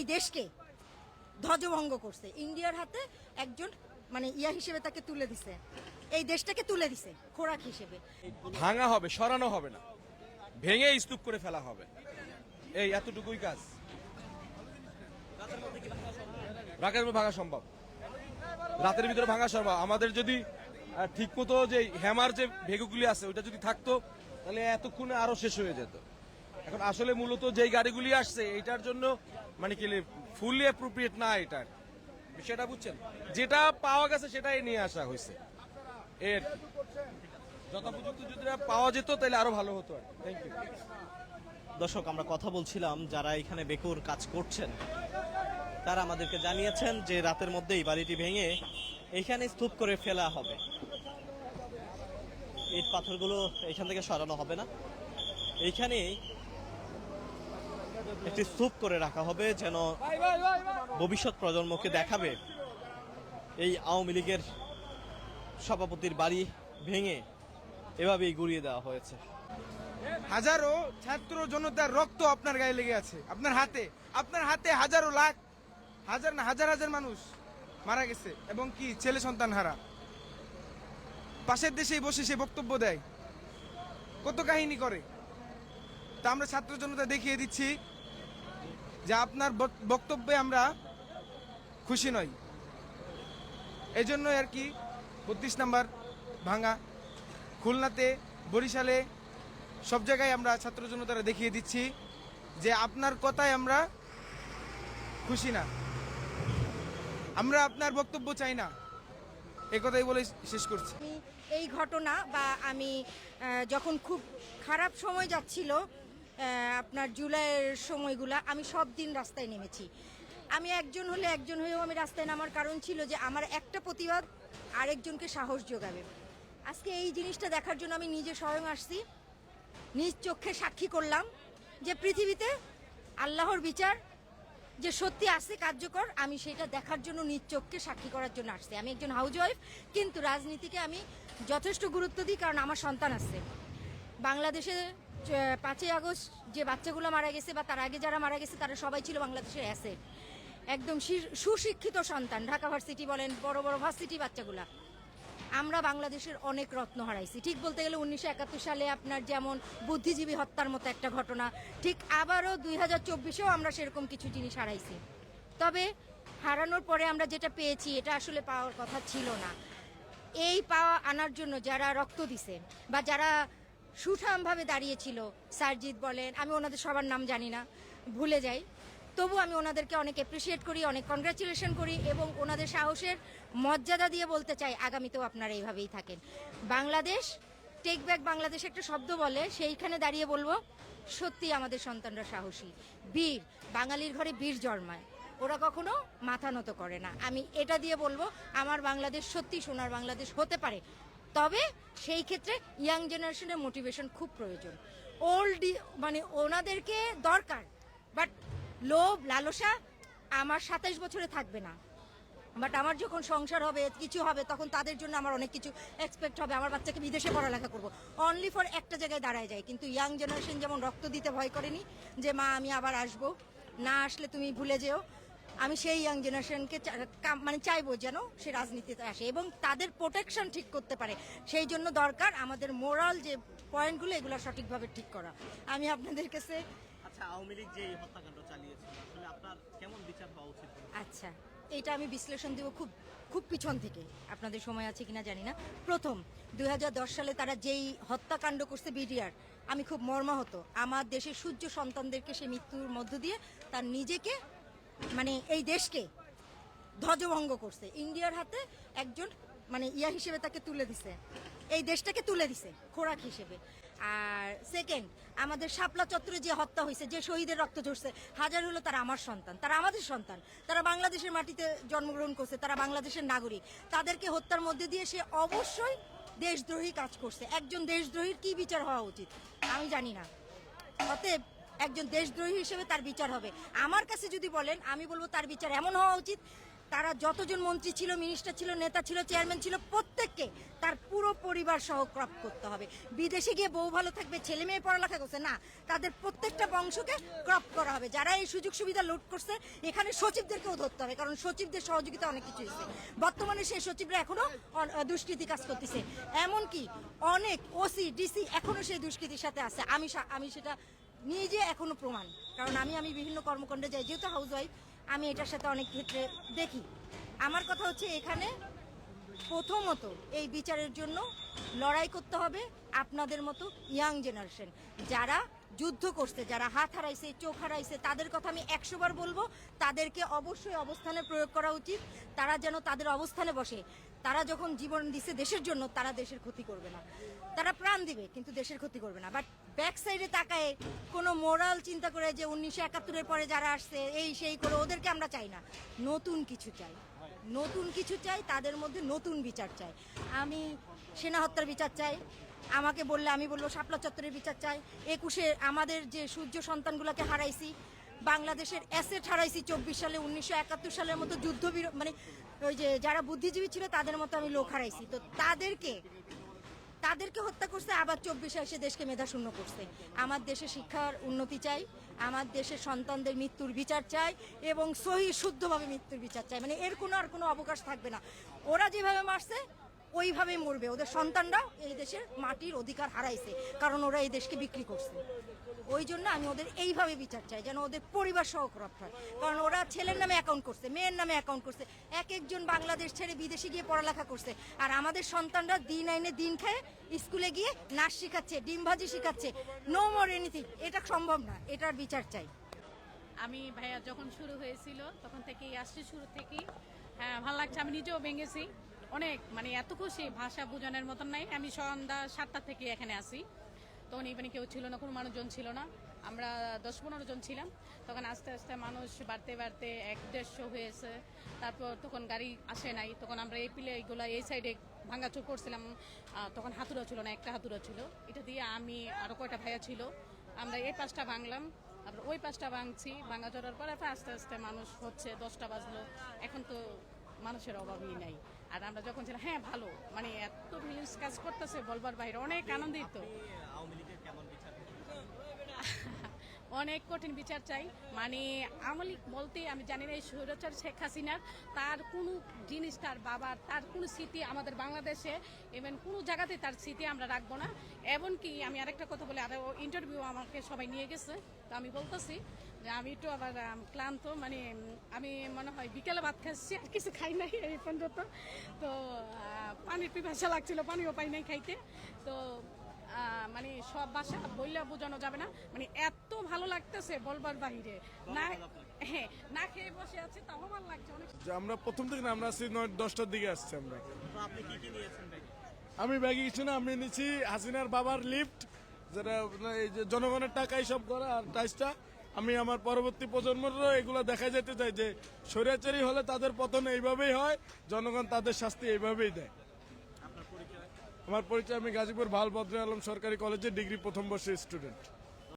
এই দেশকে ধ্বজভঙ্গ করছে। ইন্ডিয়ার হাতে একজন মানে ইয়া হিসেবে তাকে তুলে দিছে। এই দেশটাকে তুলে দিছে, খোরাক হিসেবে। ভাঙা হবে, সরানো হবে না। ভেঙে স্তূপ করে ফেলা হবে। এই, এতটুকুই কাজ। রাতের ভাঙা সম্ভব? রাতের ভিতরে ভাঙা সম্ভব। আমাদের যদি ঠিক মতো যে হ্যামার যে ভেগুগুলি আছে ওটা যদি থাকতো, তাহলে এতক্ষণে আরও শেষ হয়ে যেত। এখন আসলে মূলত যেই গাড়িগুলি আসছে এটার জন্য মানে কি ফুললি অ্যাপ্রোপ্রিয়েট না এটার? বিষয়টা বুঝছেন? যেটা পাওয়া গেছে সেটাই নিয়ে আসা হয়েছে। এর যথোপযুক্ত যদি পাওয়া যেত, তাহলে আরও ভালো হতো আর থ্যাংক ইউ দর্শক, আমরা কথা বলছিলাম, যারা এখানে বেকুর কাজ করছেন, তারা আমাদেরকে জানিয়েছেন যে রাতের মধ্যেই বাড়িটি ভেঙে এখানে স্তূপ করে ফেলা হবে। ইট পাথরগুলো এখান থেকে সরানো হবে না। এইখানেই একটি স্তূপ করে রাখা হবে যেন ভবিষ্যৎ প্রজন্মকে দেখাবে। এই আওয়ামী লীগের সভাপতির বাড়ি ভেঙে এভাবেই গুড়িয়ে দেওয়া হয়েছে। হাজারো ছাত্র জনতার রক্ত আপনার গায়ে লেগে আছে, আপনার হাতে। আপনার হাতে হাজারো লাখ, হাজার না, হাজার হাজার মানুষ মারা গেছে। এবং কি, ছেলে সন্তান হারা পাশের দেশেই বসে সে বক্তব্য দেয়। কত কাহিনী করে। তা আমরা ছাত্র জনতা দেখিয়ে দিচ্ছি। যে আপনার বক- বক্তব্যে আমরা খুশি নই। এই জন্যই আর কি বত্রিশ নাম্বার ভাঙা, খুলনাতে, বরিশালে সব জায়গায় আমরা ছাত্র জনতারা দেখিয়ে দিচ্ছি যে আপনার কথায় আমরা খুশি না। আমরা আপনার বক্তব্য চাই না। এই কথাই বলে শেষ করছি। এই ঘটনা বা আমি যখন খুব খারাপ সময় যাচ্ছিল আপনার জুলাইয়ের সময়গুলা আমি সব দিন রাস্তায় নেমেছি। আমি একজন হলে একজন হয়েও আমি রাস্তায় নামার কারণ ছিল যে আমার একটা প্রতিবাদ আরেকজনকে সাহস যোগাবে। আজকে এই জিনিসটা দেখার জন্য আমি নিজে স্বয়ং আসছি, নিজ চোখে সাক্ষী করলাম যে পৃথিবীতে আল্লাহর বিচার যে সত্যি আছে কার্যকর, আমি সেটা দেখার জন্য নিজ চোখকে সাক্ষী করার জন্য আসছি। আমি একজন হাউস ওয়াইফ কিন্তু রাজনীতিকে আমি যথেষ্ট গুরুত্ব দিই কারণ আমার সন্তান আছে। বাংলাদেশে পাঁচই আগস্ট যে বাচ্চাগুলো মারা গেছে বা তার আগে যারা মারা গেছে, তারা সবাই ছিল বাংলাদেশের অ্যাসেট। একদম সুশিক্ষিত সন্তান, ঢাকা ভার্সিটি বলেন, বড় বড় ভার্সিটি বাচ্চাগুলা। আমরা বাংলাদেশের অনেক রত্ন হারাইছি। ঠিক বলতে গেলে উনিশশো একাত্তর সালে আপনার যেমন বুদ্ধিজীবী হত্যার মতো একটা ঘটনা, ঠিক আবারও দুই হাজার চব্বিশেও আমরা সেরকম কিছু জিনিস হারাইছি। তবে হারানোর পরে আমরা যেটা পেয়েছি, এটা আসলে পাওয়ার কথা ছিল না। এই পাওয়া আনার জন্য যারা রক্ত দিছে বা যারা সুঠামভাবে দাঁড়িয়েছিল। সারজিৎ বলেন, আমি ওনাদের সবার নাম জানি না, ভুলে যাই। তবু আমি ওনাদেরকে অনেক অ্যাপ্রিসিয়েট করি, অনেক কনগ্রাচুলেশন করি এবং ওনাদের সাহসের মর্যাদা দিয়ে বলতে চাই, আগামীতেও আপনারা এইভাবেই থাকেন। বাংলাদেশ টেক ব্যাক বাংলাদেশ একটা শব্দ বলে, সেইখানে দাঁড়িয়ে বলব, সত্যি আমাদের সন্তানরা সাহসী। বীর, বাঙালির ঘরে বীর জন্মায়। ওরা কখনো মাথা নত করে না। আমি এটা দিয়ে বলব, আমার বাংলাদেশ সত্যি সোনার বাংলাদেশ হতে পারে। তবে সেই ক্ষেত্রে ইয়াং জেনারেশনের মোটিভেশন খুব প্রয়োজন। ওল্ড মানে ওনাদেরকে দরকার বাট লোভ, লালসা আমার সাতাইশ বছরে থাকবে না। বাট আমার যখন সংসার হবে, কিছু হবে, তখন তাদের জন্য আমার অনেক কিছু এক্সপেক্ট হবে, আমার বাচ্চাকে বিদেশে পড়ালেখা করব। অনলি ফর একটা জায়গায় দাঁড়ায় যায়, কিন্তু ইয়াং জেনারেশন যেমন রক্ত দিতে ভয় করেনি যে, মা, আমি আবার আসব। না আসলে তুমি ভুলে যেও। আমি সেই ইয়াং জেনারেশনকে মানে চাইব যেন সে রাজনীতিতে আসে এবং তাদের প্রোটেকশন ঠিক করতে পারে। সেই জন্য দরকার আমাদের মোরাল যে পয়েন্টগুলো এগুলো সঠিকভাবে ঠিক করা। আমি আপনাদের কাছে আচ্ছা আওয়ামী লীগ যে হত্যাকাণ্ড চালিয়েছে আসলে আপনার কেমন বিচার হওয়া উচিত? আচ্ছা এটা আমি বিশ্লেষণ দেব খুব খুব পিছন থেকে। আপনাদের সময় আছে কিনা জানি না। প্রথম দুই হাজার দশ সালে তারা যেই হত্যাকাণ্ড করছে বিডিআর আমি খুব মর্মাহত। আমার দেশের সূর্য সন্তানদেরকে সে মৃত্যুর মধ্য দিয়ে তার নিজেকে মানে এই দেশকে ধ্বজভঙ্গ করছে। ইন্ডিয়ার হাতে একজন মানে ইয়া হিসেবে তাকে তুলে দিছে। এই দেশটাকে তুলে দিছে, খোরাক হিসেবে। আর সেকেন্ড আমাদের শাপলা চত্বরে যে হত্যা হয়েছে, যে শহীদের রক্ত ঝরছে, হাজার হলো তারা আমার সন্তান, তারা আমাদের সন্তান। তারা বাংলাদেশের মাটিতে জন্মগ্রহণ করছে, তারা বাংলাদেশের নাগরিক। তাদেরকে হত্যার মধ্যে দিয়ে সে অবশ্যই দেশদ্রোহী কাজ করছে। একজন দেশদ্রোহীর কি বিচার হওয়া উচিত? আমি জানি না। অতএব একজন দেশদ্রোহী হিসেবে তার বিচার হবে। আমার কাছে যদি বলেন, আমি বলব তার বিচার এমন হওয়া উচিত। তারা যতজন মন্ত্রী ছিল মিনিস্টার ছিল, নেতা ছিল চেয়ারম্যান ছিল, প্রত্যেককে তার পুরো পরিবার সহ ক্রপ করতে হবে। বিদেশে গিয়ে বউ ভালো থাকবে, ছেলে মেয়ে পড়ালেখা করছে, না। তাদের প্রত্যেকটা বংশকে ক্রপ করা হবে। যারা এই সুযোগ সুবিধা লুট করছে, এখানে সচিবদেরকেও ধরতে হবে, কারণ সচিবদের সহযোগিতা অনেক কিছু হয়েছে। বর্তমানে সেই সচিবরা এখনও অন- দুষ্কৃতি কাজ করতেছে। এমনকি অনেক ওসি ডিসি এখনও সেই দুষ্কৃতির সাথে আছে। আমি আমি সেটা নিজে এখনও প্রমাণ। কারণ আমি আমি বিভিন্ন কর্মকাণ্ডে যাই, যেহেতু হাউস ওয়াইফ আমি এটার সাথে অনেক ক্ষেত্রে দেখি। আমার কথা হচ্ছে এখানে প্রথমত এই বিচারের জন্য লড়াই করতে হবে আপনাদের মতো ইয়াং জেনারেশন যারা যুদ্ধ করছে, যারা হাত হারাইছে, চোখ হারাইছে, তাদের কথা আমি একশো বার বলব। তাদেরকে অবশ্যই অবস্থানে প্রয়োগ করা উচিত। তারা যেন তাদের অবস্থানে বসে। তারা যখন জীবন দিছে দেশের জন্য, তারা দেশের ক্ষতি করবে না। তারা প্রাণ দিবে, কিন্তু দেশের ক্ষতি করবে না। বাট ব্যাক সাইডে তাকায়, কোনো মোরাল চিন্তা করে যে উনিশশো একাত্তরের পরে যারা আসছে, এই সেই করে, ওদেরকে আমরা চাই না। নতুন কিছু চাই। নতুন কিছু চাই, তাদের মধ্যে নতুন বিচার চাই। আমি সেনা হত্যার বিচার চাই। আমাকে বললে, আমি বলব, শাপলা চত্বরের বিচার চাই। একুশে আমাদের যে সূর্য সন্তানগুলোকে হারাইছি, বাংলাদেশের অ্যাসেট হারাইছি চব্বিশ সালে, উনিশশো একাত্তর সালের মতো যুদ্ধ মানে ওই যে যারা বুদ্ধিজীবী ছিল, তাদের মতো আমি লোক হারাইছি। তো তাদেরকে তাদেরকে হত্যা করছে, আবার চব্বিশে এসে দেশকে মেধাশূন্য করছে। আমার দেশে শিক্ষার উন্নতি চাই, আমার দেশের সন্তানদের মৃত্যুর বিচার চাই, এবং সহি শুদ্ধভাবে মৃত্যুর বিচার চাই। মানে এর কোনো আর কোনো অবকাশ থাকবে না। ওরা যেভাবে মারছে ওইভাবেই মরবে। ওদের সন্তানরা এই দেশের মাটির অধিকার হারাইছে, কারণ ওরা এই দেশকে বিক্রি করছে। ওই জন্য আমি ওদের এইভাবে বিচার চাই, যেন ওদের পরিবার সহ করাপ্ট হয়। কারণ ওরা ছেলের নামে অ্যাকাউন্ট করছে, মেয়ের নামে অ্যাকাউন্ট করছে, এক একজন বাংলাদেশ ছেড়ে বিদেশে গিয়ে পড়ালেখা করছে। আর আমাদের সন্তানরা দিন আইনে দিন খায় স্কুলে গিয়ে নাচ শেখাচ্ছে, ডিম ভাজি শেখাচ্ছে। নো মোর এনিথিং এটা সম্ভব না, এটার বিচার চাই। আমি ভাইয়া যখন শুরু হয়েছিল, তখন থেকেই আসছে শুরু থেকেই। হ্যাঁ ভালো লাগছে, আমি নিজেও ভেঙেছি। অনেক মানে এত খুশি, ভাষা বোঝানোর মতন নাই। আমি সন্ধ্যা সাতটা থেকে এখানে আসি তখন এখানে কেউ ছিল না, কোনো মানুষজন ছিল না। আমরা দশ পনেরো জন ছিলাম। তখন আস্তে আস্তে মানুষ বাড়তে বাড়তে এক দেড়শো হয়েছে। তারপর তখন গাড়ি আসে নাই। তখন আমরা এই পিলে এইগুলো এই সাইডে ভাঙাচুর করছিলাম। তখন হাতুড়া ছিল না, একটা হাতুড়া ছিল। এটা দিয়ে আমি আরও কয়টা ভাইয়া ছিল। আমরা এই পাঁচটা ভাঙলাম। তারপর ওই পাঁচটা ভাঙছি। ভাঙা চড়ার পরে আস্তে আস্তে মানুষ হচ্ছে, দশটা বাজলো। এখন তো মানুষের অভাবই নাই। আর আমরা যখন ছিলাম হ্যাঁ ভালো। মানে এত মিলিয়ন্স কাজ করতেছে বলবার বাইরে অনেক আনন্দিত। আওয়ামী লীগের কেমন বিচার অনেক কঠিন বিচার চাই। মানে আমলি বলতে আমি জানি না এই স্বৈরাচার শেখ হাসিনার, তার কোনো জিনিস, তার বাবার তার কোনো স্মৃতি আমাদের বাংলাদেশে ইভেন কোনো জায়গাতে তার স্মৃতি আমরা রাখব না। এমনকি আমি আরেকটা কথা বলি, আরও ইন্টারভিউ আমাকে সবাই নিয়ে গেছে। তো আমি বলতেছি যে আমি একটু আবার ক্লান্ত মানে আমি মনে হয় বিকেলে ভাত খাচ্ছি, আর কিছু খাই নাই এই পর্যন্ত। তো পানির পিপাসা লাগছিল, পানিও পাই নাই খাইতে। তো মানে সব ভাষা বললে বোঝানো যাবে না। মানে এত ভালো লাগতেছে বলবার বাহিরে না হ্যাঁ না খেয়ে বসে আছে তাও ভালো লাগছে অনেক। যে আমরা প্রথম থেকে না আমরা আসছি নয় দশটার দিকে আসছি আমরা। তো আপনি কি কি নিয়েছেন আমি ব্যাগে কিছু না আমি নিচ্ছি হাসিনার বাবার লিফট যেটা আপনার এই যে জনগণের টাকাই সব করা আর টাইসটা। আমি আমার পরবর্তী প্রজন্মেরও এগুলো দেখা যেতে চাই যে স্বৈরাচারী হলে তাদের পতন এইভাবেই হয় জনগণ তাদের শাস্তি এইভাবেই দেয়। আমার পরিচয় আমি গাজীপুর ভালভদ্র আলম সরকারি কলেজের ডিগ্রি প্রথম বর্ষের স্টুডেন্ট।